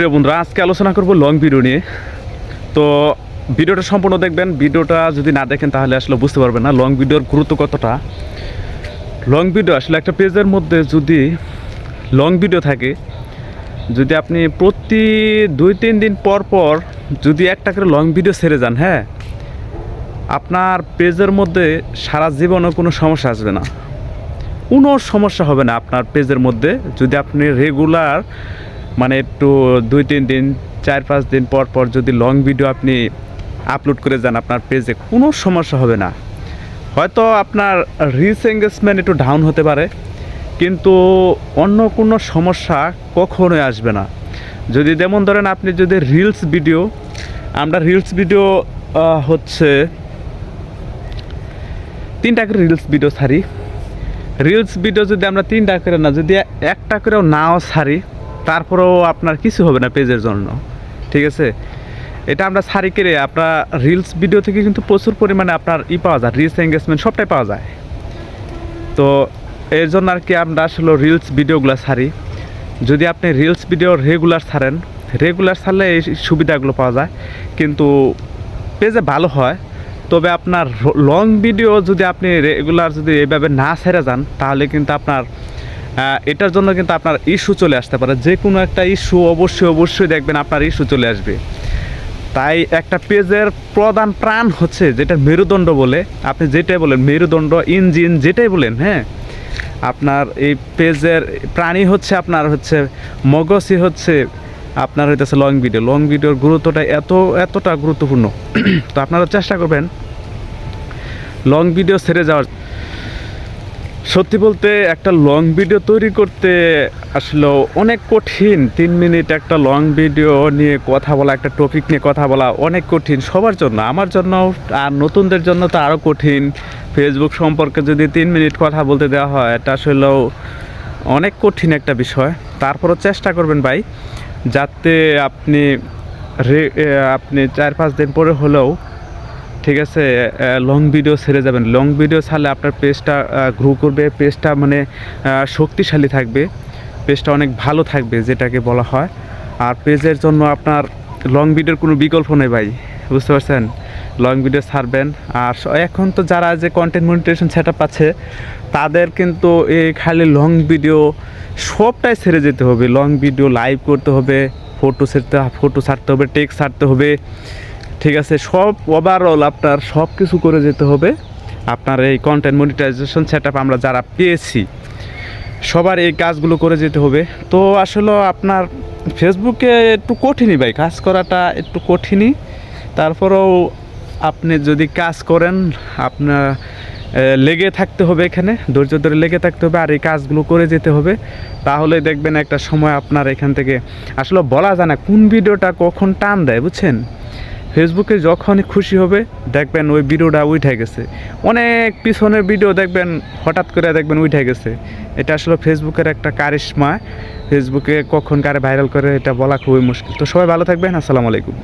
প্রিয় বন্ধুরা, আজকে আলোচনা করব লং ভিডিও নিয়ে। তো ভিডিওটা সম্পূর্ণ দেখবেন। ভিডিওটা যদি না দেখেন, তাহলে আসলে বুঝতে পারবেন না লং ভিডিওর গুরুত্ব কতটা। লং ভিডিও আসলে একটা পেজের মধ্যে যদি লং ভিডিও থাকে, যদি আপনি প্রতি দুই, তিন দিন পর পর যদি একটা করে লং ভিডিও ছেড়ে যান হ্যাঁ আপনার পেজের মধ্যে সারা জীবনও কোনো সমস্যা আসবে না। কোনো সমস্যা হবে না আপনার পেজের মধ্যে। যদি আপনি রেগুলার মানে একটু দুই তিন দিন, চার পাঁচ দিন পর পর যদি লং ভিডিও আপনি আপলোড করে যান আপনার পেজে কোনো সমস্যা হবে না। হয়তো আপনার রিচ এঙ্গেজমেন্ট একটু ডাউন হতে পারে, কিন্তু অন্য কোনো সমস্যা কখনোই আসবে না। যদি যেমন ধরেন আপনি যদি রিলস ভিডিও আমরা রিলস ভিডিও হচ্ছে তিনটা করে রিলস ভিডিও ছাড়ি। রিলস ভিডিও যদি আমরা তিনটা করে না, যদি একটা করেও নাও ছাড়ি তারপরেও আপনার কিছু হবে না পেজের জন্য, ঠিক আছে? এটা আমরা ছাড়ি কেড়ে, আপনার রিলস ভিডিও থেকে কিন্তু প্রচুর পরিমাণে আপনার ই পাওয়া যায় রিলস এঙ্গেজমেন্ট সবটাই পাওয়া যায়। তো এর জন্য আর কি আমরা আসলে রিলস ভিডিওগুলো সারি। যদি আপনি রিলস ভিডিও রেগুলার ছাড়েন রেগুলার ছাড়লে এই সুবিধাগুলো পাওয়া যায়। কিন্তু পেজে ভালো হয়, তবে আপনার লং ভিডিও যদি আপনি রেগুলার যদি এইভাবে না ছেড়ে যান, তাহলে কিন্তু আপনার এটার জন্য কিন্তু আপনার ইস্যু চলে আসতে পারে। যে কোনো একটা ইস্যু অবশ্যই অবশ্যই দেখবেন আপনার ইস্যু চলে আসবে। তাই একটা পেজের প্রধান প্রাণ হচ্ছে যেটা মেরুদণ্ড বলে। আপনি যেটাই বলেন, মেরুদণ্ড, ইঞ্জিন, যেটাই বলেন হ্যাঁ? আপনার এই পেজের প্রাণী হচ্ছে আপনার হচ্ছে, মগজই হচ্ছে আপনার হইতেছে লং ভিডিও লং ভিডিওর গুরুত্বটা এত, এতটা গুরুত্বপূর্ণ। তো আপনারা চেষ্টা করবেন লং ভিডিও ছেড়ে যাওয়ার। সত্যি বলতে একটা লং ভিডিও তৈরি করতে আসলে অনেক কঠিন। তিন মিনিট একটা লং ভিডিও নিয়ে কথা বলা, একটা টপিক নিয়ে কথা বলা অনেক কঠিন সবার জন্য। আমার জন্য আর নতুনদের জন্য তো আরও কঠিন। ফেসবুক সম্পর্কে যদি তিন মিনিট কথা বলতে দেওয়া হয়, এটা আসলেও অনেক কঠিন একটা বিষয়। তারপরও চেষ্টা করবেন ভাই, যাতে আপনি আপনি চার পাঁচ দিন পরে হলেও ঠিক আছে লং ভিডিও ছেড়ে যাবেন। লং ভিডিও ছাড়লে আপনার পেজটা গ্রো করবে পেজটা মানে শক্তিশালী থাকবে পেজটা অনেক ভালো থাকবে যেটাকে বলা হয়। আর পেজের জন্য আপনার লং ভিডিওর কোনো বিকল্প নেই ভাই, বুঝতে পারছেন? লং ভিডিও ছাড়বেন। আর এখন তো যারা যে কন্টেন্ট মনিটেশন সেট আপ আছে, তাদের কিন্তু এই খালি লং ভিডিও সবটাই ছেড়ে যেতে হবে। লং ভিডিও লাইভ করতে হবে ফটো ছাড়তে ফটো ছাড়তে হবে টেক্সট ছাড়তে হবে। ঠিক আছে, সব ওভারঅল আপনার সব কিছু করে যেতে হবে। আপনার এই কন্টেন্ট মনিটাইজেশন সেট আমরা যারা পেয়েছি, সবার এই কাজগুলো করে যেতে হবে। তো আসলে আপনার ফেসবুকে একটু কঠিনই ভাই, কাজ করাটা একটু কঠিনই। তারপরেও আপনি যদি কাজ করেন, আপনার লেগে থাকতে হবে এখানে, ধৈর্য ধরে লেগে থাকতে হবে আর এই কাজগুলো করে যেতে হবে। তাহলে দেখবেন একটা সময় আপনার এখান থেকে, আসলে বলা যায় না কোন ভিডিওটা কখন টান দেয়, বুঝছেন? ফেসবুকে যখনই খুশি হবে, দেখবেন ওই ভিডিওটা উঠে গেছে। অনেক পিছনের ভিডিও দেখবেন, হঠাৎ করে দেখবেন উঠে গেছে। এটা আসলে ফেসবুকের একটা কারিশমা। ফেসবুকে কখন কারে ভাইরাল করে, এটা বলা খুবই মুশকিল। তো সবাই ভালো থাকবেন, আসসালামু আলাইকুম।